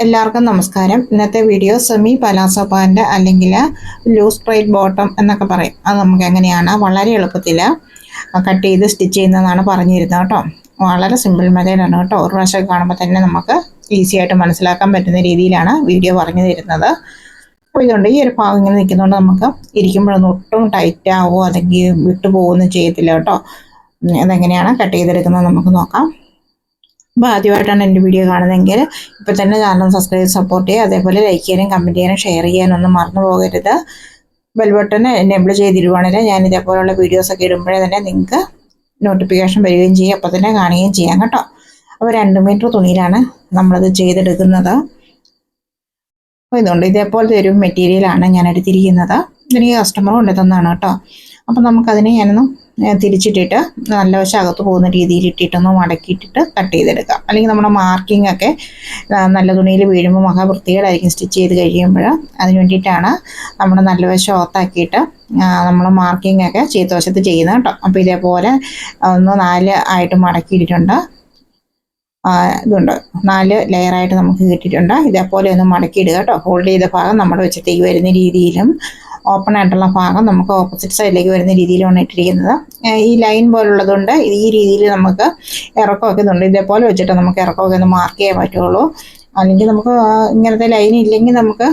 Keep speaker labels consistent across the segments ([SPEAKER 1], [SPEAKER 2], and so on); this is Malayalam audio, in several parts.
[SPEAKER 1] എല്ലാവർക്കും നമസ്കാരം. ഇന്നത്തെ വീഡിയോ സെമി പലാസോ പാന്റ് അല്ലെങ്കിൽ ലൂസ് സ്ട്രൈറ്റ് ബോട്ടം എന്നൊക്കെ പറയും. അത് നമുക്ക് എങ്ങനെയാണ്? വളരെ എളുപ്പത്തിൽ കട്ട് ചെയ്ത് സ്റ്റിച്ച് ചെയ്യുന്നതാണ് പറഞ്ഞിരുന്നത് കേട്ടോ. വളരെ സിമ്പിൾ മെത്തേഡാണ് കേട്ടോ. ഒരു പ്രാവശ്യം കാണുമ്പോൾ തന്നെ നമുക്ക് ഈസി ആയിട്ട് മനസ്സിലാക്കാൻ പറ്റുന്ന രീതിയിലാണ് വീഡിയോ പറഞ്ഞു തരുന്നത്. അപ്പോൾ ഇതുകൊണ്ട് ഈ ഒരു ഭാഗം ഇങ്ങനെ നിൽക്കുന്നതുകൊണ്ട് നമുക്ക് ഇരിക്കുമ്പോഴൊന്നും ഒട്ടും ടൈറ്റ് ആവുമോ അല്ലെങ്കിൽ വിട്ടു ചെയ്യത്തില്ല കേട്ടോ. അതെങ്ങനെയാണ് കട്ട് ചെയ്തെടുക്കുന്നത് നമുക്ക് നോക്കാം. അപ്പോൾ ആദ്യമായിട്ടാണ് എന്റെ വീഡിയോ കാണുന്നതെങ്കിൽ ഇപ്പോൾ തന്നെ ചാനൽ സബ്സ്ക്രൈബ് സപ്പോർട്ട് ചെയ്യുക അതേപോലെ ലൈക്ക് ചെയ്യാനും കമന്റ് ചെയ്യാനും ഷെയർ ചെയ്യാനും ഒന്നും മറന്നു പോകരുത്. ബെൽ ബട്ടൺ എനേബിൾ ചെയ്തിരുവാണെങ്കിൽ ഞാൻ ഇതേപോലെയുള്ള വീഡിയോസൊക്കെ ഇടുമ്പോഴേ തന്നെ നിങ്ങൾക്ക് നോട്ടിഫിക്കേഷൻ വരികയും ചെയ്യും. അപ്പോൾ തന്നെ കാണുകയും ചെയ്യാം കേട്ടോ. അപ്പോൾ രണ്ട് മീറ്റർ തുണിയിലാണ് നമ്മളത് ചെയ്തെടുക്കുന്നത്. അപ്പോൾ ഇതുകൊണ്ട് ഇതേപോലത്തെ ഒരു മെറ്റീരിയലാണ് ഞാൻ എടുത്തിരിക്കുന്നത്. ഇതിന് കസ്റ്റമർ കൊണ്ടുതന്നാണ് കേട്ടോ. അപ്പോൾ നമുക്കതിനെ ഞാനൊന്ന് തിരിച്ചിട്ടിട്ട് നല്ല വശം അകത്ത് പോകുന്ന രീതിയിൽ ഇട്ടിട്ടൊന്ന് മടക്കിയിട്ടിട്ട് കട്ട് ചെയ്തെടുക്കാം. അല്ലെങ്കിൽ നമ്മുടെ മാർക്കിംഗ് ഒക്കെ നല്ല തുണിയിൽ വീഴുമ്പോൾ മഹാ വൃത്തികേടായിരിക്കും സ്റ്റിച്ച് ചെയ്ത് കഴിയുമ്പോൾ. അതിന് വേണ്ടിയിട്ടാണ് നമ്മുടെ നല്ല വശം ഓത്താക്കിയിട്ട് നമ്മൾ മാർക്കിംഗ് ഒക്കെ വശത്ത് ചെയ്യുന്നത് കേട്ടോ. അപ്പോൾ ഇതേപോലെ ഒന്ന് നാല് ആയിട്ട് മടക്കിയിട്ടുണ്ട് ഇതുണ്ട്. നാല് ലെയറായിട്ട് നമുക്ക് കിട്ടിയിട്ടുണ്ട്. ഇതേപോലെ ഒന്ന് മടക്കിയിടുക കേട്ടോ. ഹോൾഡ് ചെയ്ത ഭാഗം നമ്മുടെ വെച്ചിട്ടേക്ക് വരുന്ന രീതിയിലും ഓപ്പൺ ആയിട്ടുള്ള ഭാഗം നമുക്ക് ഓപ്പോസിറ്റ് സൈഡിലേക്ക് വരുന്ന രീതിയിലാണ് ഇട്ടിരിക്കുന്നത്. ഈ ലൈൻ പോലുള്ളതുകൊണ്ട് ഈ രീതിയിൽ നമുക്ക് ഇറക്കമൊക്കെ ഇതുണ്ട്. ഇതേപോലെ വെച്ചിട്ട് നമുക്ക് ഇറക്കമൊക്കെ ഒന്ന് മാർക്ക് ചെയ്യാൻ പറ്റുള്ളൂ. അല്ലെങ്കിൽ നമുക്ക് ഇങ്ങനത്തെ ലൈൻ ഇല്ലെങ്കിൽ നമുക്ക്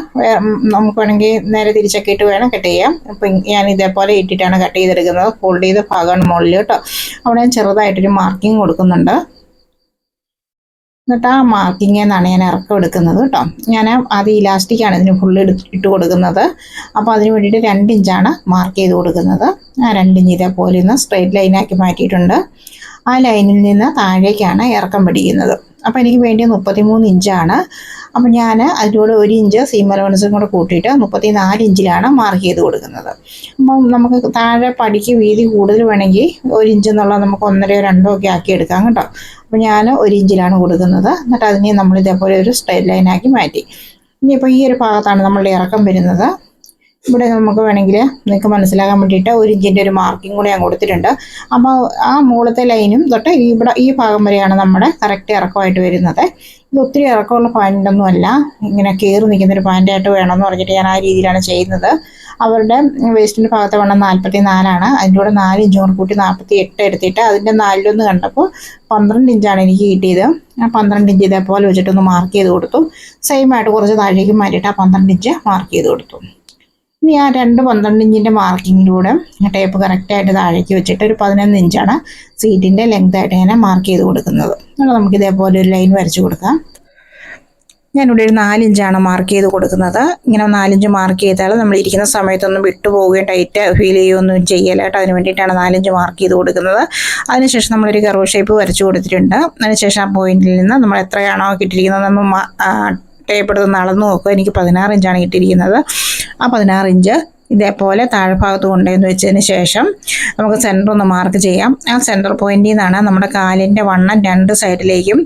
[SPEAKER 1] നമുക്ക് വേണമെങ്കിൽ നേരെ തിരിച്ചൊക്കെ ഇട്ട് വേണം കട്ട് ചെയ്യാം. അപ്പം ഞാൻ ഇതേപോലെ ഇട്ടിട്ടാണ് കട്ട് ചെയ്തെടുക്കുന്നത്. ഫോൾഡ് ചെയ്ത ഭാഗമാണ് മുകളിൽ കേട്ടോ. അവിടെ ചെറുതായിട്ടൊരു മാർക്കിങ് കൊടുക്കുന്നുണ്ട്. എന്നിട്ട് ആ മാർക്കിംഗ് എന്നാണ് ഞാൻ ഇറക്കം എടുക്കുന്നത് കേട്ടോ. ഞാൻ അത് ഇലാസ്റ്റിക്കാണ് ഇതിന് ഫുള്ള് ഇട്ട് കൊടുക്കുന്നത്. അപ്പോൾ അതിന് വേണ്ടിയിട്ട് രണ്ട് ഇഞ്ചാണ് മാർക്ക് ചെയ്ത് കൊടുക്കുന്നത്. ആ രണ്ട് ഇഞ്ച് ഇതേപോലെ ഒന്ന് സ്ട്രെയിറ്റ് ലൈനാക്കി മാറ്റിയിട്ടുണ്ട്. ആ ലൈനിൽ നിന്ന് താഴേക്കാണ് ഇറക്കം പിടിക്കുന്നത്. അപ്പോൾ എനിക്ക് വേണ്ടി മുപ്പത്തിമൂന്ന് ഇഞ്ചാണ്. അപ്പം ഞാൻ അതിനോട് ഒരു ഇഞ്ച് സീം അലവൻസും കൂടെ കൂട്ടിയിട്ട് മുപ്പത്തി നാല് ഇഞ്ചിലാണ് മാർക്ക് ചെയ്ത് കൊടുക്കുന്നത്. അപ്പം നമുക്ക് താഴെ പടിക്ക് വീതി കൂടുതൽ വേണമെങ്കിൽ ഒരു ഇഞ്ച് എന്നുള്ള നമുക്ക് ഒന്നരയോ രണ്ടോ ഒക്കെ ആക്കി എടുക്കാം കേട്ടോ. അപ്പം ഞാൻ ഒരു ഇഞ്ചിലാണ് കൊടുക്കുന്നത്. എന്നിട്ട് അതിനെ നമ്മൾ ഇതേപോലെ ഒരു സ്ട്രൈറ്റ് ലൈനാക്കി മാറ്റി. ഇനിയിപ്പോൾ ഈ ഒരു ഭാഗത്താണ് നമ്മളുടെ ഇറക്കം വരുന്നത്. ഇവിടെ നമുക്ക് വേണമെങ്കിൽ നിങ്ങൾക്ക് മനസ്സിലാകാൻ വേണ്ടിയിട്ട് ഒരു ഇഞ്ചിന്റെ ഒരു മാർക്കിംഗ് കൂടെ ഞാൻ കൊടുത്തിട്ടുണ്ട്. അപ്പോൾ ആ മുകളത്തെ ലൈനും തൊട്ട് ഇവിടെ ഈ ഭാഗം വരെയാണ് നമ്മുടെ കറക്റ്റ് ഇറക്കമായിട്ട് വരുന്നത്. ഇത് ഒത്തിരി ഇറക്കമുള്ള പാന്റൊന്നും അല്ല. ഇങ്ങനെ കയറി നിൽക്കുന്ന ഒരു പാന്റായിട്ട് വേണമെന്ന് പറഞ്ഞിട്ട് ഞാൻ ആ രീതിയിലാണ് ചെയ്യുന്നത്. അവരുടെ വേസ്റ്റിന്റെ ഭാഗത്തെ വേണം നാൽപ്പത്തി നാലാണ് അതിന്റെ കൂടെ നാല് ഇഞ്ച് കൂടെ കൂട്ടി നാൽപ്പത്തി എട്ട് എടുത്തിട്ട് അതിന്റെ നാലിലൊന്ന് കണ്ടപ്പോൾ പന്ത്രണ്ട് ഇഞ്ചാണ് എനിക്ക് കിട്ടിയത്. ആ പന്ത്രണ്ട് ഇഞ്ച് ഇതേപോലെ വെച്ചിട്ടൊന്ന് മാർക്ക് ചെയ്ത് കൊടുത്തു. സെയിം ആയിട്ട് കുറച്ച് താഴേക്ക് മാറ്റിയിട്ട് ആ പന്ത്രണ്ട് ഇഞ്ച് മാർക്ക് ചെയ്ത് കൊടുത്തു. ഇനി ആ രണ്ട് പന്ത്രണ്ട് ഇഞ്ചിന്റെ മാർക്കിങ്ങിലൂടെ ടേപ്പ് കറക്റ്റായിട്ട് താഴേക്ക് വെച്ചിട്ട് ഒരു പതിനൊന്ന് ഇഞ്ചാണ് സീറ്റിന്റെ ലെങ്ത് ആയിട്ട് ഇങ്ങനെ മാർക്ക് ചെയ്ത് കൊടുക്കുന്നത്. അപ്പോൾ നമുക്ക് ഇതേപോലെ ഒരു ലൈൻ വരച്ച് കൊടുക്കാം. ഞാനിവിടെ ഒരു നാലിഞ്ചാണ് മാർക്ക് ചെയ്ത് കൊടുക്കുന്നത്. ഇങ്ങനെ നാലിഞ്ച് മാർക്ക് ചെയ്താൽ നമ്മൾ ഇരിക്കുന്ന സമയത്തൊന്നും വിട്ടുപോവുകയും ടൈറ്റ് ഫീൽ ചെയ്യുകയൊന്നും ചെയ്യല കേട്ടോ. അതിന് വേണ്ടിയിട്ടാണ് നാലിഞ്ച് മാർക്ക് ചെയ്ത് കൊടുക്കുന്നത്. അതിനുശേഷം നമ്മളൊരു കർവ് ഷേപ്പ് വരച്ച് കൊടുത്തിട്ടുണ്ട്. അതിനുശേഷം ആ പോയിന്റിൽ നിന്ന് നമ്മൾ എത്രയാണോ കിട്ടിയിരിക്കുന്നത് നമ്മൾ ടേപ്പ് അളന്ന് നോക്കുക എനിക്ക് പതിനാറ് ഇഞ്ചാണ് കിട്ടിയിരിക്കുന്നത്. ആ പതിനാറ് ഇഞ്ച് ഇതേപോലെ താഴ്ഭാഗത്ത് കൊണ്ടുവന്ന് വെച്ചതിന് ശേഷം നമുക്ക് സെന്റർ ഒന്ന് മാർക്ക് ചെയ്യാം. ആ സെന്റർ പോയിന്റിൽ നിന്നാണ് നമ്മുടെ കാലിന്റെ വണ്ണം രണ്ട് സൈഡിലേക്കും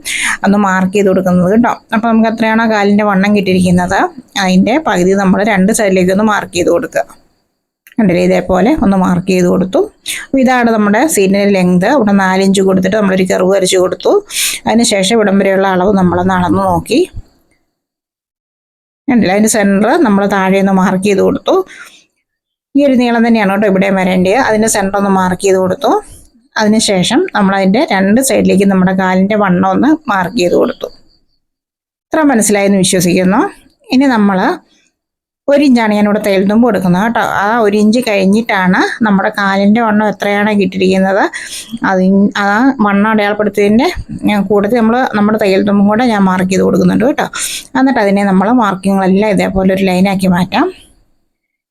[SPEAKER 1] ഒന്ന് മാർക്ക് ചെയ്ത് കൊടുക്കുന്നത് കേട്ടോ. അപ്പോൾ നമുക്ക് എത്രയാണോ കാലിന്റെ വണ്ണം കിട്ടിയിരിക്കുന്നത്? അതിന്റെ പകുതി നമ്മൾ രണ്ട് സൈഡിലേക്ക് ഒന്ന് മാർക്ക് ചെയ്ത് കൊടുക്കുക. കണ്ടില്ലേ? ഇതേപോലെ ഒന്ന് മാർക്ക് ചെയ്ത് കൊടുത്തു. ഇതാണ് നമ്മുടെ സീറ്റിന്റെ ലെങ്ത് ഇവിടെ നാലിഞ്ച് കൊടുത്തിട്ട് നമ്മളൊരു കെറിവ് വരച്ച് കൊടുത്തു. അതിന് ശേഷം ഇവിടം വരെയുള്ള അളവ് നമ്മളൊന്ന് അളന്ന് നോക്കി. കണ്ടില്ല അതിന്റെ സെന്റർ നമ്മൾ താഴെ ഒന്ന് മാർക്ക് ചെയ്ത് കൊടുത്തു. ഈ ഒരു നീളം തന്നെയാണ് കേട്ടോ ഇവിടെ വരേണ്ടത്. അതിന്റെ സെന്റർ ഒന്ന് മാർക്ക് ചെയ്ത് കൊടുത്തു. അതിനുശേഷം നമ്മളതിന്റെ രണ്ട് സൈഡിലേക്ക് നമ്മുടെ കാലിന്റെ വണ്ണം ഒന്ന് മാർക്ക് ചെയ്ത് കൊടുത്തു. ഇത്ര മനസ്സിലായെന്ന് വിശ്വസിക്കുന്നു. ഇനി നമ്മൾ ഒരു ഇഞ്ചാണ് ഞാനിവിടെ തേൽത്തുമ്പ് കൊടുക്കുന്നത് കേട്ടോ. ആ ഒരു ഇഞ്ച് കഴിഞ്ഞിട്ടാണ് നമ്മുടെ കാലിന്റെ വണ്ണം എത്രയാണ് കിട്ടിയിരിക്കുന്നത്. അത് ആ വണ്ണം അടയാളപ്പെടുത്തിയതിന്റെ കൂടുതൽ നമ്മൾ നമ്മുടെ തയ്യൽത്തുമ്പും കൂടെ ഞാൻ മാർക്ക് ചെയ്ത് കൊടുക്കുന്നുണ്ട് കേട്ടോ. എന്നിട്ട് അതിനെ നമ്മൾ മാർക്കിങ്ങുകളെല്ലാം ഇതേപോലെ ഒരു ലൈനാക്കി മാറ്റാം.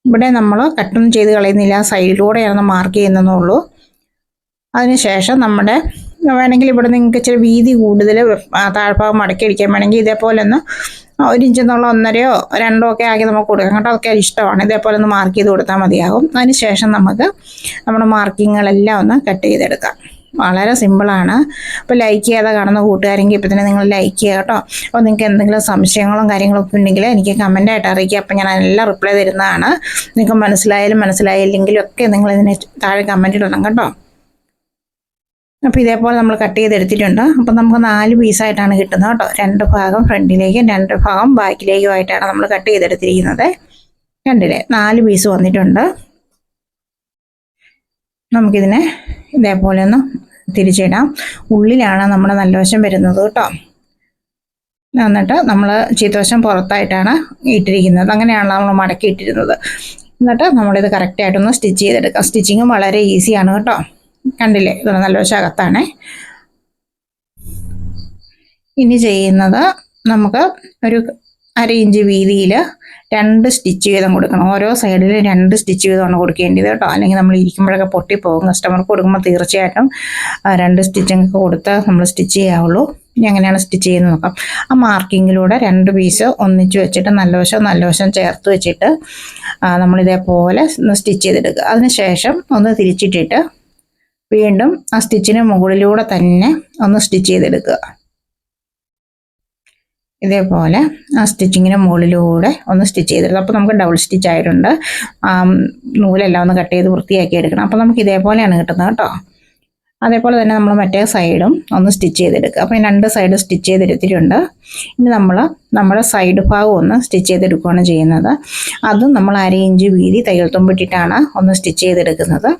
[SPEAKER 1] ഇവിടെ നമ്മൾ കട്ടൊന്നും ചെയ്ത് കളയുന്നില്ല. സൈഡിലൂടെയാണ് മാർക്ക് ചെയ്യുന്നതെന്നുള്ളൂ അതിനുശേഷം നമ്മുടെ വേണമെങ്കിൽ ഇവിടെ നിങ്ങൾക്ക് ഇച്ചിരി വീതി കൂടുതൽ താഴ്ഭാഗം മടക്കി അടിക്കാൻ വേണമെങ്കിൽ ഇതേപോലെ ഒന്ന് ഒരു ഇഞ്ച് എന്നുള്ള ഒന്നരയോ രണ്ടോ ഒക്കെ ആക്കി നമുക്ക് കൊടുക്കാം. കേട്ടോ അതൊക്കെ ഇഷ്ടമാണ്. ഇതേപോലെ ഒന്ന് മാർക്ക് ചെയ്ത് കൊടുത്താൽ മതിയാകും. അതിന് ശേഷം നമുക്ക് നമ്മുടെ മാർക്കിങ്ങുകളെല്ലാം ഒന്ന് കട്ട് ചെയ്തെടുക്കാം. വളരെ സിമ്പിളാണ് അപ്പോൾ ലൈക്ക് ചെയ്യാതെ കാണുന്ന കൂട്ടുകാരെങ്കിൽ ഇപ്പം തന്നെ നിങ്ങൾ ലൈക്ക് ചെയ്യുക കേട്ടോ. അപ്പോൾ നിങ്ങൾക്ക് എന്തെങ്കിലും സംശയങ്ങളും കാര്യങ്ങളൊക്കെ ഉണ്ടെങ്കിൽ എനിക്ക് കമന്റായിട്ട് അറിയിക്കുക. അപ്പോൾ ഞാൻ അതിനെല്ലാം റിപ്ലൈ തരുന്നതാണ്. നിങ്ങൾക്ക് മനസ്സിലായാലും മനസ്സിലായില്ലെങ്കിലും ഒക്കെ നിങ്ങൾ ഇതിന് താഴെ കമന്റ് ഇടണം കേട്ടോ. അപ്പോൾ ഇതേപോലെ നമ്മൾ കട്ട് ചെയ്തെടുത്തിട്ടുണ്ട്. അപ്പോൾ നമുക്ക് നാല് പീസായിട്ടാണ് കിട്ടുന്നത് കേട്ടോ. രണ്ട് ഭാഗം ഫ്രണ്ടിലേക്കും രണ്ട് ഭാഗം ബാക്കിലേക്കുമായിട്ടാണ് നമ്മൾ കട്ട് ചെയ്തെടുത്തിരിക്കുന്നത്. രണ്ടിലെ നാല് പീസ് വന്നിട്ടുണ്ട്. നമുക്കിതിനെ ഇതേപോലെ ഒന്ന് തിരിച്ചിടാം. ഉള്ളിലാണ് നമ്മുടെ നല്ല വശം വരുന്നത് കേട്ടോ. എന്നിട്ട് നമ്മൾ ചീത്തവശം പുറത്തായിട്ടാണ് ഇട്ടിരിക്കുന്നത്. അങ്ങനെയാണ് നമ്മൾ മടക്കി ഇട്ടിരുന്നത്. എന്നിട്ട് നമ്മളിത് കറക്റ്റായിട്ടൊന്ന് സ്റ്റിച്ച് ചെയ്തെടുക്കാം. സ്റ്റിച്ചിങ്ങും വളരെ ഈസിയാണ് കേട്ടോ. കണ്ടില്ലേ? ഇതാണ് നല്ല വശം അകത്താണ് ഇനി ചെയ്യുന്നത് നമുക്ക് ഒരു അര ഇഞ്ച് വീതിയിൽ രണ്ട് സ്റ്റിച്ച് വീതം കൊടുക്കണം. ഓരോ സൈഡിൽ രണ്ട് സ്റ്റിച്ച് വീതമാണ് കൊടുക്കേണ്ടത് കേട്ടോ. അല്ലെങ്കിൽ നമ്മൾ ഇരിക്കുമ്പോഴൊക്കെ പൊട്ടിപ്പോകും. കസ്റ്റമർക്ക് കൊടുക്കുമ്പോൾ തീർച്ചയായിട്ടും രണ്ട് സ്റ്റിച്ചിങ് കൊടുത്ത് നമ്മൾ സ്റ്റിച്ച് ചെയ്യാവുള്ളൂ. ഇനി എങ്ങനെയാണ് സ്റ്റിച്ച് ചെയ്യുന്നത് നോക്കാം. ആ മാർക്കിങ്ങിലൂടെ രണ്ട് പീസ് ഒന്നിച്ച് വെച്ചിട്ട് നല്ല വശം നല്ല വശം ചേർത്ത് വെച്ചിട്ട് നമ്മളിതേപോലെ സ്റ്റിച്ച് ചെയ്തെടുക്കുക. അതിന് ശേഷം ഒന്ന് തിരിച്ചിട്ടിട്ട് വീണ്ടും ആ സ്റ്റിച്ചിന് മുകളിലൂടെ തന്നെ ഒന്ന് സ്റ്റിച്ച് ചെയ്തെടുക്കുക. ഇതേപോലെ ആ സ്റ്റിച്ചിങ്ങിന് മുകളിലൂടെ ഒന്ന് സ്റ്റിച്ച് ചെയ്തെടുക്കുക. അപ്പോൾ നമുക്ക് ഡബിൾ സ്റ്റിച്ച് ആയിട്ടുണ്ട്. നൂലെല്ലാം ഒന്ന് കട്ട് ചെയ്ത് വൃത്തിയാക്കി എടുക്കണം. അപ്പോൾ നമുക്ക് ഇതേപോലെയാണ് കിട്ടുന്നത് കേട്ടോ. അതേപോലെ തന്നെ നമ്മൾ മറ്റേ സൈഡും ഒന്ന് സ്റ്റിച്ച് ചെയ്തെടുക്കുക. അപ്പോൾ രണ്ട് സൈഡും സ്റ്റിച്ച് ചെയ്തെടുത്തിട്ടുണ്ട്. ഇനി നമ്മൾ നമ്മുടെ സൈഡ് ഭാഗം ഒന്ന് സ്റ്റിച്ച് ചെയ്തെടുക്കുകയാണ് ചെയ്യുന്നത്. അതും നമ്മൾ അര ഇഞ്ച് വീതി തയ്യൽ തുമ്പിട്ടിട്ടാണ് ഒന്ന് സ്റ്റിച്ച് ചെയ്തെടുക്കുന്നത്.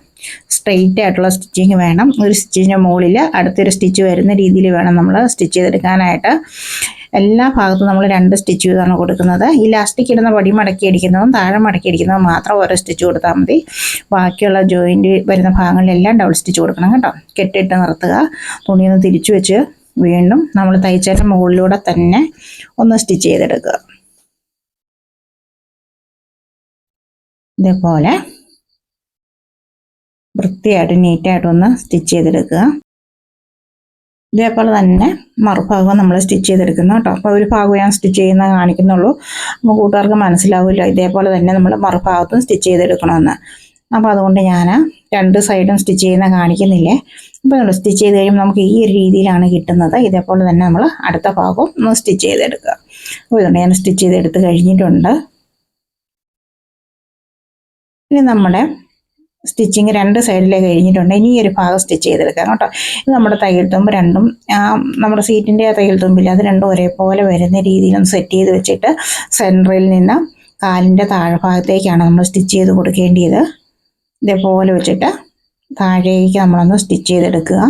[SPEAKER 1] സ്ട്രെയിറ്റ് ആയിട്ടുള്ള സ്റ്റിച്ചിങ് വേണം. ഒരു സ്റ്റിച്ചിന്റെ മുകളിൽ അടുത്തൊരു സ്റ്റിച്ച് വരുന്ന രീതിയിൽ വേണം നമ്മൾ സ്റ്റിച്ച് ചെയ്തെടുക്കാനായിട്ട്. എല്ലാ ഭാഗത്തും നമ്മൾ രണ്ട് സ്റ്റിച്ച് ചെയ്താണ് കൊടുക്കുന്നത്. ഇലാസ്റ്റിക് ഇടുന്ന പടി മടക്കി അടിക്കുന്നതും താഴെ മടക്കി അടിക്കുന്നതും മാത്രം ഓരോ സ്റ്റിച്ച് കൊടുത്താൽ മതി. ബാക്കിയുള്ള ജോയിന്റ് വരുന്ന ഭാഗങ്ങളിലെല്ലാം ഡബിൾ സ്റ്റിച്ച് കൊടുക്കണം കേട്ടോ. കെട്ടിട്ട് നിർത്തുക. തുണിയൊന്ന് തിരിച്ചു വെച്ച് വീണ്ടും നമ്മൾ തയ്ച്ചതിന്റെ മുകളിലൂടെ തന്നെ ഒന്ന് സ്റ്റിച്ച് ചെയ്തെടുക്കുക. ഇതേപോലെ വൃത്തിയായിട്ട് നീറ്റായിട്ടൊന്ന് സ്റ്റിച്ച് ചെയ്തെടുക്കുക. ഇതേപോലെ തന്നെ മറുഭാഗം നമ്മൾ സ്റ്റിച്ച് ചെയ്തെടുക്കുന്നു കേട്ടോ. അപ്പോൾ ഒരു ഭാഗം ഞാൻ സ്റ്റിച്ച് ചെയ്യുന്ന കാണിക്കുന്നുള്ളൂ. അപ്പോൾ കൂട്ടുകാർക്ക് മനസ്സിലാവില്ല ഇതേപോലെ തന്നെ നമ്മൾ മറുഭാഗത്തും സ്റ്റിച്ച് ചെയ്തെടുക്കണമെന്ന്. അപ്പോൾ അതുകൊണ്ട് ഞാൻ രണ്ട് സൈഡും സ്റ്റിച്ച് ചെയ്യുന്ന കാണിക്കുന്നില്ലേ? അപ്പോൾ നമ്മൾ സ്റ്റിച്ച് ചെയ്ത് കഴിയുമ്പോൾ നമുക്ക് ഈ ഒരു രീതിയിലാണ് കിട്ടുന്നത്. ഇതേപോലെ തന്നെ നമ്മൾ അടുത്ത ഭാഗവും ഒന്ന് സ്റ്റിച്ച് ചെയ്തെടുക്കുക. അപ്പോൾ ഇതുകൊണ്ട് ഞാൻ സ്റ്റിച്ച് ചെയ്തെടുത്ത് കഴിഞ്ഞിട്ടുണ്ട്. ഇനി നമ്മുടെ സ്റ്റിച്ചിങ് രണ്ട് സൈഡിലേ കഴിഞ്ഞിട്ടുണ്ട്. ഇനി ഒരു ഭാഗം സ്റ്റിച്ച് ചെയ്തെടുക്കാം കേട്ടോ. ഇത് നമ്മുടെ തയ്യൽ തുമ്പ് രണ്ടും നമ്മുടെ സീറ്റിന്റെ തയ്യൽ തുമ്പിൽ അത് രണ്ടും ഒരേപോലെ വരുന്ന രീതിയിലൊന്ന് സെറ്റ് ചെയ്ത് വെച്ചിട്ട് സെന്ററിൽ നിന്ന് കാലിന്റെ താഴ്ഭാഗത്തേക്കാണ് നമ്മൾ സ്റ്റിച്ച് ചെയ്ത് കൊടുക്കേണ്ടത് ഇതേപോലെ വെച്ചിട്ട് താഴേക്ക് നമ്മളൊന്ന് സ്റ്റിച്ച് ചെയ്തെടുക്കുക.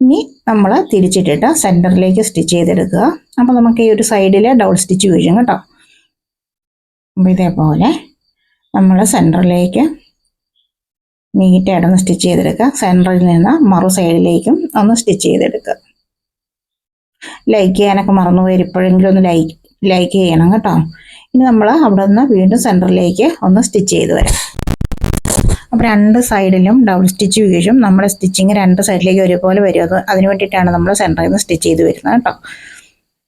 [SPEAKER 1] ഇനി നമ്മൾ തിരിച്ചിട്ടിട്ട് സെന്ററിലേക്ക് സ്റ്റിച്ച് ചെയ്തെടുക്കുക. അപ്പോൾ നമുക്ക് ഈ ഒരു സൈഡിൽ ഡബിൾ സ്റ്റിച്ച് വീഴും കേട്ടോ. അപ്പോൾ ഇതേപോലെ നമ്മൾ സെന്ററിലേക്ക് നീറ്റായിട്ടൊന്ന് സ്റ്റിച്ച് ചെയ്തെടുക്കുക. സെന്ററിൽ നിന്ന് മറു സൈഡിലേക്കും ഒന്ന് സ്റ്റിച്ച് ചെയ്തെടുക്കുക. ലൈക്ക് ചെയ്യാനൊക്കെ മറന്നുപോയി ഇപ്പോഴെങ്കിലും ഒന്ന് ലൈക്ക് ലൈക്ക് ചെയ്യണം കേട്ടോ. ഇനി നമ്മൾ അവിടെ നിന്ന് വീണ്ടും സെന്ററിലേക്ക് ഒന്ന് സ്റ്റിച്ച് ചെയ്ത് വരാം. അപ്പോൾ രണ്ട് സൈഡിലും ഡബിൾ സ്റ്റിച്ച് വീഴും നമ്മുടെ സ്റ്റിച്ചിങ് രണ്ട് സൈഡിലേക്ക് ഒരുപോലെ വരും. അത് അതിന് വേണ്ടിയിട്ടാണ് നമ്മൾ സെന്ററിൽ നിന്ന് സ്റ്റിച്ച് ചെയ്ത് വരുന്നത് കേട്ടോ.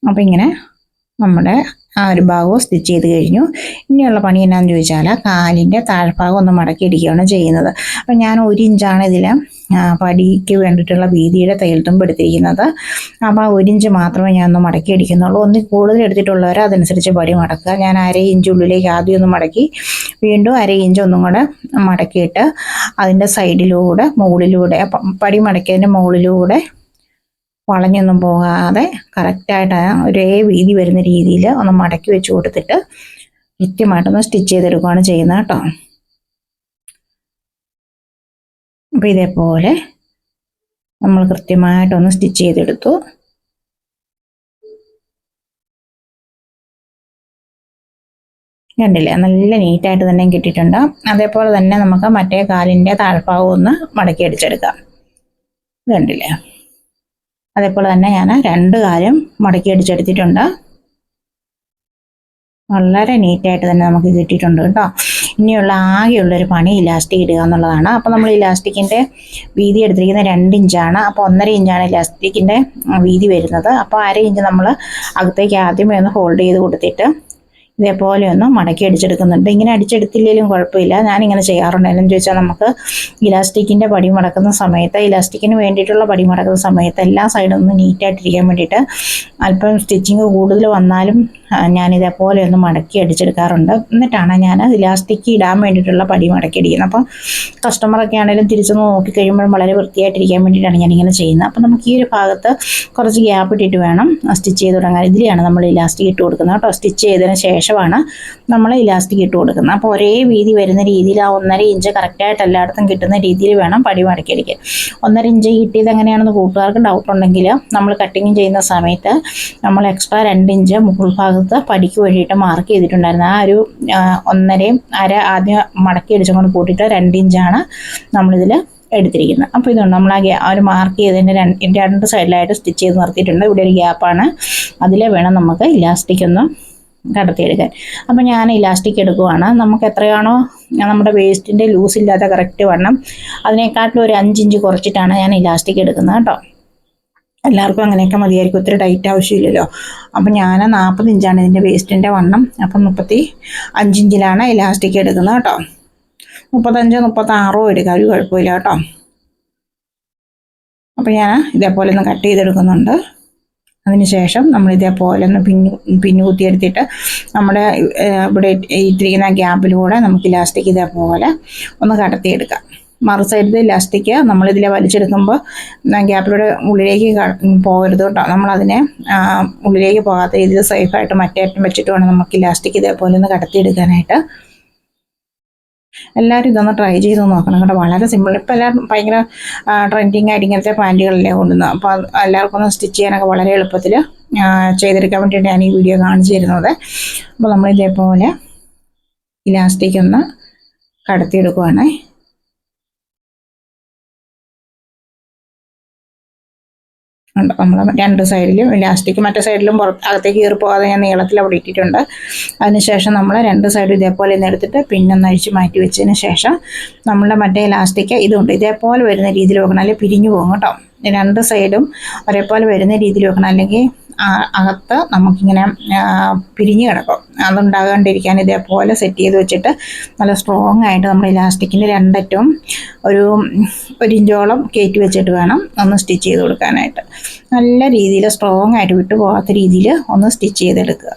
[SPEAKER 1] അപ്പോൾ ഇങ്ങനെ നമ്മുടെ ആ ഒരു ഭാഗവും സ്റ്റിച്ച് ചെയ്ത് കഴിഞ്ഞു. ഇനിയുള്ള പണി എന്നാന്ന് ചോദിച്ചാൽ കാലിന്റെ താഴ്ഭാഗം ഒന്ന് മടക്കി ഇടിക്കുകയാണ് ചെയ്യുന്നത്. അപ്പം ഞാൻ ഒരു ഇഞ്ചാണ് ഇതിൽ പടിക്ക് വേണ്ടിയിട്ടുള്ള വീതിയുടെ തയ്യൽ തുമ്പ് എടുത്തിരിക്കുന്നത്. അപ്പോൾ ആ ഒരു ഇഞ്ച് മാത്രമേ ഞാൻ ഒന്ന് മടക്കി അടിക്കുന്നുള്ളൂ ഒന്ന് കൂടുതൽ എടുത്തിട്ടുള്ളവർ അതനുസരിച്ച് പടി മടക്കുക. ഞാൻ അര ഇഞ്ച് ഉള്ളിലേക്ക് ആദ്യം ഒന്ന് മടക്കി വീണ്ടും അര ഇഞ്ച് ഒന്നും കൂടെ മടക്കിയിട്ട് അതിന്റെ സൈഡിലൂടെ മുകളിലൂടെ പടി മടക്കിയതിന്റെ മുകളിലൂടെ വളഞ്ഞൊന്നും പോകാതെ കറക്റ്റായിട്ട് ഒരേ വീതി വരുന്ന രീതിയിൽ ഒന്ന് മടക്കി വെച്ച് കൊടുത്തിട്ട് കൃത്യമായിട്ടൊന്ന് സ്റ്റിച്ച് ചെയ്തെടുക്കുകയാണ് ചെയ്യുന്നത് കേട്ടോ. അപ്പോൾ ഇതേപോലെ നമ്മൾ കൃത്യമായിട്ടൊന്ന് സ്റ്റിച്ച് ചെയ്തെടുത്തു. കണ്ടില്ലേ? നല്ല നീറ്റായിട്ട് തന്നെ കിട്ടിയിട്ടുണ്ട്. അതേപോലെ തന്നെ നമുക്ക് മറ്റേ കാലിന്റെ താഴ്ഭാഗം ഒന്ന് മടക്കി അടിച്ചെടുക്കാം. കണ്ടില്ലേ? അതേപോലെ തന്നെ ഞാൻ രണ്ട് കാര്യം മടക്കി അടിച്ചെടുത്തിട്ടുണ്ട്. വളരെ നീറ്റായിട്ട് തന്നെ നമുക്ക് കിട്ടിയിട്ടുണ്ട് കേട്ടോ. ഇനിയുള്ള ആകെയുള്ളൊരു പണി ഇലാസ്റ്റിക് ഇടുക എന്നുള്ളതാണ്. അപ്പോൾ നമ്മൾ ഇലാസ്റ്റിക്കിന്റെ വീതി എടുത്തിരിക്കുന്നത് രണ്ട് ഇഞ്ചാണ്. അപ്പോൾ ഒന്നര ഇഞ്ചാണ് ഇലാസ്റ്റിക്കിന്റെ വീതി വരുന്നത്. അപ്പോൾ അര ഇഞ്ച് നമ്മൾ അകത്തേക്ക് ആദ്യമേ ഒന്ന് ഹോൾഡ് ചെയ്ത് കൊടുത്തിട്ട് ഇതേപോലെ ഒന്ന് മടക്കി അടിച്ചെടുക്കുന്നുണ്ട്. ഇങ്ങനെ അടിച്ചെടുത്തില്ലെങ്കിലും കുഴപ്പമില്ല. ഞാനിങ്ങനെ ചെയ്യാറുണ്ട്. എന്നു ചോദിച്ചാൽ നമുക്ക് ഇലാസ്റ്റിക്കിന്റെ പടി മടക്കുന്ന സമയത്ത് ഇലാസ്റ്റിക്കിന് വേണ്ടിയിട്ടുള്ള പടി മടക്കുന്ന സമയത്ത് എല്ലാ സൈഡും ഒന്ന് നീറ്റായിട്ടിരിക്കാൻ വേണ്ടിയിട്ട് അല്പം സ്റ്റിച്ചിങ് കൂടുതൽ വന്നാലും ഞാൻ ഇതേപോലെ ഒന്ന് മടക്കി അടിച്ചെടുക്കാറുണ്ട്. എന്നിട്ടാണ് ഞാൻ ഇലാസ്റ്റിക്ക് ഇടാൻ വേണ്ടിയിട്ടുള്ള പടി മടക്കി അടിക്കുന്നത്. അപ്പം കസ്റ്റമറൊക്കെ ആണെങ്കിലും തിരിച്ചൊന്ന് നോക്കി കഴിയുമ്പോൾ വളരെ വൃത്തിയായിട്ടിരിക്കാൻ വേണ്ടിയിട്ടാണ് ഞാനിങ്ങനെ ചെയ്യുന്നത്. അപ്പം നമുക്ക് ഈ ഒരു ഭാഗത്ത് കുറച്ച് ഗ്യാപ്പ് ഇട്ടിട്ട് വേണം സ്റ്റിച്ച് ചെയ്ത് തുടങ്ങാൻ. ഇതിലാണ് നമ്മൾ ഇലാസ്റ്റിക് ഇട്ട് കൊടുക്കുന്നത്. കേട്ടോ സ്റ്റിച്ച് ചെയ്തതിന് ശേഷമാണ് നമ്മൾ ഇലാസ്റ്റിക് ഇട്ട് കൊടുക്കുന്നത്. അപ്പോൾ ഒരേ വീതി വരുന്ന രീതിയിൽ ആ ഒന്നര ഇഞ്ച് കറക്റ്റായിട്ട് എല്ലായിടത്തും കിട്ടുന്ന രീതിയിൽ വേണം പടി മടക്കിയടിക്കാൻ. ഒന്നര ഇഞ്ച് കിട്ടിയത് എങ്ങനെയാണെന്ന് കൂട്ടുകാർക്ക് ഡൗട്ട് ഉണ്ടെങ്കിൽ നമ്മൾ കട്ടിങ് ചെയ്യുന്ന സമയത്ത് നമ്മൾ എക്സ്ട്രാ രണ്ട് ഇഞ്ച് മുകൾ ഭാഗത്ത് പടിക്ക് വേണ്ടിയിട്ട് മാർക്ക് ചെയ്തിട്ടുണ്ടായിരുന്നു. ആ ഒരു ഒന്നരയും അര ആദ്യം മടക്കി അടിച്ചുകൊണ്ട് കൂട്ടിയിട്ട് രണ്ട് ഇഞ്ചാണ് നമ്മളിതിൽ എടുത്തിരിക്കുന്നത്. അപ്പോൾ ഇതുണ്ട്. നമ്മൾ ആ ഗ്യാ ഒരു മാർക്ക് ചെയ്തതിന്റെ രണ്ട് രണ്ട് സൈഡിലായിട്ട് സ്റ്റിച്ച് ചെയ്ത് നിർത്തിയിട്ടുണ്ട്. ഇവിടെ ഒരു ഗ്യാപ്പാണ് അതിലെ വേണം നമുക്ക് ഇലാസ്റ്റിക് ഒന്ന് കടത്തിയെടുക്കാൻ. അപ്പോൾ ഞാൻ ഇലാസ്റ്റിക് എടുക്കുവാണ്. നമുക്ക് എത്രയാണോ നമ്മുടെ വേസ്റ്റിന്റെ ലൂസ് ഇല്ലാത്ത കറക്റ്റ് വണ്ണം അതിനേക്കാട്ടിലും ഒരു അഞ്ചിഞ്ച് കുറച്ചിട്ടാണ് ഞാൻ ഇലാസ്റ്റിക് എടുക്കുന്നത് കേട്ടോ. എല്ലാവർക്കും അങ്ങനെയൊക്കെ മതിയായിരിക്കും. ഒത്തിരി ടൈറ്റ് ആവശ്യമില്ലല്ലോ. അപ്പം ഞാൻ നാൽപ്പത് ഇഞ്ചാണ് ഇതിന്റെ വേസ്റ്റിന്റെ വണ്ണം. അപ്പം മുപ്പത്തി അഞ്ചിഞ്ചിലാണ് ഇലാസ്റ്റിക് എടുക്കുന്നത് കേട്ടോ. മുപ്പത്തഞ്ചോ മുപ്പത്താറോ എടുക്കുക ഒരു കുഴപ്പമില്ല കേട്ടോ. അപ്പം ഞാൻ ഇതേപോലെ ഒന്ന് കട്ട് ചെയ്തെടുക്കുന്നുണ്ട്. അതിനുശേഷം നമ്മൾ ഇതേപോലെ ഒന്ന് പിന്നു പിന്നു കുത്തിയെടുത്തിട്ട് നമ്മുടെ ഇവിടെ ഇട്ടിരിക്കുന്ന ഗ്യാപ്പിലൂടെ നമുക്ക് ഇലാസ്റ്റിക് ഇതേപോലെ ഒന്ന് കടത്തിയെടുക്കാം. മറു സൈഡിൽ ഇലാസ്റ്റിക് നമ്മളിതിലെ വലിച്ചെടുക്കുമ്പോൾ ഗ്യാപ്പിലൂടെ ഉള്ളിലേക്ക് പോകരുത് കേട്ടോ. നമ്മളതിനെ ഉള്ളിലേക്ക് പോകാത്ത രീതിയിൽ സേഫായിട്ട് മറ്റേറ്റം വെച്ചിട്ട് വേണം നമുക്ക് ഇലാസ്റ്റിക് ഇതേപോലെ ഒന്ന് കടത്തിയെടുക്കാനായിട്ട്. എല്ലാവരും ഇതൊന്ന് ട്രൈ ചെയ്ത് നോക്കണം കേട്ടോ. വളരെ സിമ്പിൾ ഇപ്പം എല്ലാവരും ഭയങ്കര ട്രെൻഡിങ് ആയിട്ട് ഇങ്ങനത്തെ പാന്റുകളല്ലേ കൊണ്ടുവന്നത് അപ്പോൾ എല്ലാവർക്കും ഒന്ന് സ്റ്റിച്ച് ചെയ്യാനൊക്കെ വളരെ എളുപ്പത്തിൽ ചെയ്തെടുക്കാൻ വേണ്ടിയിട്ട് ഞാൻ ഈ വീഡിയോ കാണിച്ചു തരുന്നത്. അപ്പോൾ നമ്മൾ ഇതേപോലെ ഇലാസ്റ്റിക് ഒന്ന് കടത്തിയെടുക്കുവാണേ. ഉണ്ട്. നമ്മൾ രണ്ട് സൈഡിലും ഇലാസ്റ്റിക് മറ്റേ സൈഡിലും പുറത്ത് അകത്തേക്ക് കീറി പോകാതെ ഞാൻ നീളത്തിൽ അവിടെ ഇട്ടിട്ടുണ്ട്. അതിനുശേഷം നമ്മൾ രണ്ട് സൈഡും ഇതേപോലെ ഒന്ന് എടുത്തിട്ട് പിന്നൊന്ന് അഴിച്ച് മാറ്റി വെച്ചതിന് ശേഷം നമ്മളുടെ മറ്റേ ഇലാസ്റ്റിക് ഇതുണ്ട്. ഇതേപോലെ വരുന്ന രീതിയിൽ വെക്കണം. അല്ലെങ്കിൽ പിരിഞ്ഞു പോകും കേട്ടോ. രണ്ട് സൈഡും ഒരേപോലെ വരുന്ന രീതിയിൽ വെക്കണം. അല്ലെങ്കിൽ അകത്ത് നമുക്കിങ്ങനെ പിരിഞ്ഞ് കിടക്കും. അതുണ്ടാകാണ്ടിരിക്കാൻ ഇതേപോലെ സെറ്റ് ചെയ്ത് വെച്ചിട്ട് നല്ല സ്ട്രോങ് ആയിട്ട് നമ്മൾ ഇലാസ്റ്റിക്കിന്റെ രണ്ടറ്റവും ഒരു ഒരു ഇഞ്ചോളം കയറ്റി വെച്ചിട്ട് വേണം ഒന്ന് സ്റ്റിച്ച് ചെയ്ത് കൊടുക്കാനായിട്ട്. നല്ല രീതിയിൽ സ്ട്രോങ് ആയിട്ട് വിട്ടു പോകാത്ത രീതിയിൽ ഒന്ന് സ്റ്റിച്ച് ചെയ്തെടുക്കുക.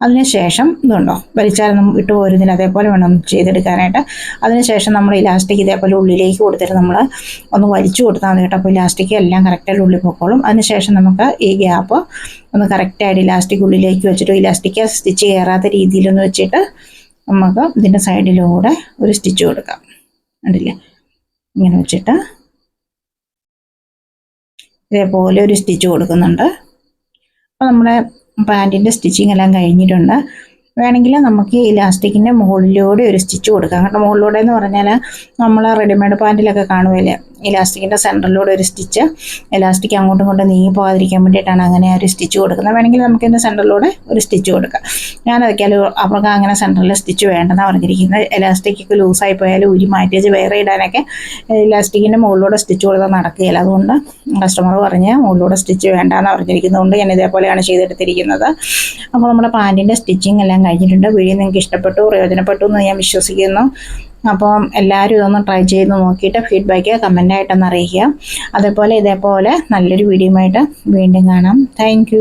[SPEAKER 1] അതിനുശേഷം ഇതുണ്ടോ? വലിച്ചാലൊന്നും വിട്ടു പോരുന്നില്ല അതേപോലെ വേണം ചെയ്തെടുക്കാനായിട്ട്. അതിനുശേഷം നമ്മൾ ഇലാസ്റ്റിക് ഇതേപോലെ ഉള്ളിലേക്ക് കൊടുത്തിട്ട് നമ്മൾ ഒന്ന് വലിച്ചു കൊടുത്താൽ മതി കേട്ടോ. അപ്പോൾ ഇലാസ്റ്റിക് എല്ലാം കറക്റ്റായിട്ട് ഉള്ളിൽ പൊക്കോളും. അതിനുശേഷം നമുക്ക് ഈ ഗ്യാപ്പ് ഒന്ന് കറക്റ്റായിട്ട് ഇലാസ്റ്റിക് ഉള്ളിലേക്ക് വെച്ചിട്ട് ഇലാസ്റ്റിക് സ്റ്റിച്ച് കയറാത്ത രീതിയിലൊന്ന് വെച്ചിട്ട് നമുക്ക് ഇതിന്റെ സൈഡിലൂടെ ഒരു സ്റ്റിച്ച് കൊടുക്കാം. കണ്ടില്ലേ? ഇങ്ങനെ വെച്ചിട്ട് ഇതേപോലെ ഒരു സ്റ്റിച്ച് കൊടുക്കുന്നുണ്ട്. അപ്പോൾ നമ്മുടെ പാന്റിന്റെ സ്റ്റിച്ചിങ് എല്ലാം കഴിഞ്ഞിട്ടുണ്ട്. വേണമെങ്കിൽ നമുക്ക് ഇലാസ്റ്റിക്കിന്റെ മുകളിലൂടെ ഒരു സ്റ്റിച്ച് കൊടുക്കാം. കാരണം മുകളിലൂടെ എന്ന് പറഞ്ഞാൽ നമ്മൾ റെഡിമെയ്ഡ് പാന്റിലൊക്കെ കാണുമല്ലേ ഇലാസ്റ്റിക്കിന്റെ സെന്ററിലൂടെ ഒരു സ്റ്റിച്ച് ഇലാസ്റ്റിക് അങ്ങോട്ടും ഇങ്ങോട്ടും നീങ്ങി പോകാതിരിക്കാൻ വേണ്ടിയിട്ടാണ് അങ്ങനെ ഒരു സ്റ്റിച്ച് കൊടുക്കുന്നത്. വേണമെങ്കിൽ നമുക്ക് ഇതിന്റെ സെന്ററിലൂടെ ഒരു സ്റ്റിച്ച് കൊടുക്കാം. ഞാൻ അതൊക്കെയാലും അവർക്ക് അങ്ങനെ സെന്ററിൽ സ്റ്റിച്ച് വേണ്ടെന്നാണ് പറഞ്ഞിരിക്കുന്നത്. ഇലാസ്റ്റിക്കൊക്കെ ലൂസായി പോയാലും ഉരി മാറ്റിച്ച് വേറെ ഇടാനൊക്കെ ഇലാസ്റ്റിക്കിന്റെ മുകളിലൂടെ സ്റ്റിച്ച് കൊടുത്താൽ നടക്കുകയില്ല. അതുകൊണ്ട് കസ്റ്റമർ പറഞ്ഞ് മുകളിലൂടെ സ്റ്റിച്ച് വേണ്ടെന്ന് പറഞ്ഞിരിക്കുന്നതുകൊണ്ട് ഞാൻ ഇതേപോലെയാണ് ചെയ്തെടുത്തിരിക്കുന്നത്. അപ്പോൾ നമ്മുടെ പാന്റിന്റെ സ്റ്റിച്ചിങ് എല്ലാം കഴിഞ്ഞിട്ടുണ്ട്. വീഡിയോ നിങ്ങൾക്ക് ഇഷ്ടപ്പെട്ടു പ്രയോജനപ്പെട്ടു എന്ന് ഞാൻ വിശ്വസിക്കുന്നു. അപ്പം എല്ലാവരും ഇതൊന്ന് ട്രൈ ചെയ്ത് നോക്കിയിട്ട് ഫീഡ്ബാക്ക് കമന്റായിട്ടൊന്ന് അറിയിക്കുക. അതേപോലെ ഇതേപോലെ നല്ലൊരു വീഡിയോ ആയിട്ട് വീണ്ടും കാണാം. താങ്ക്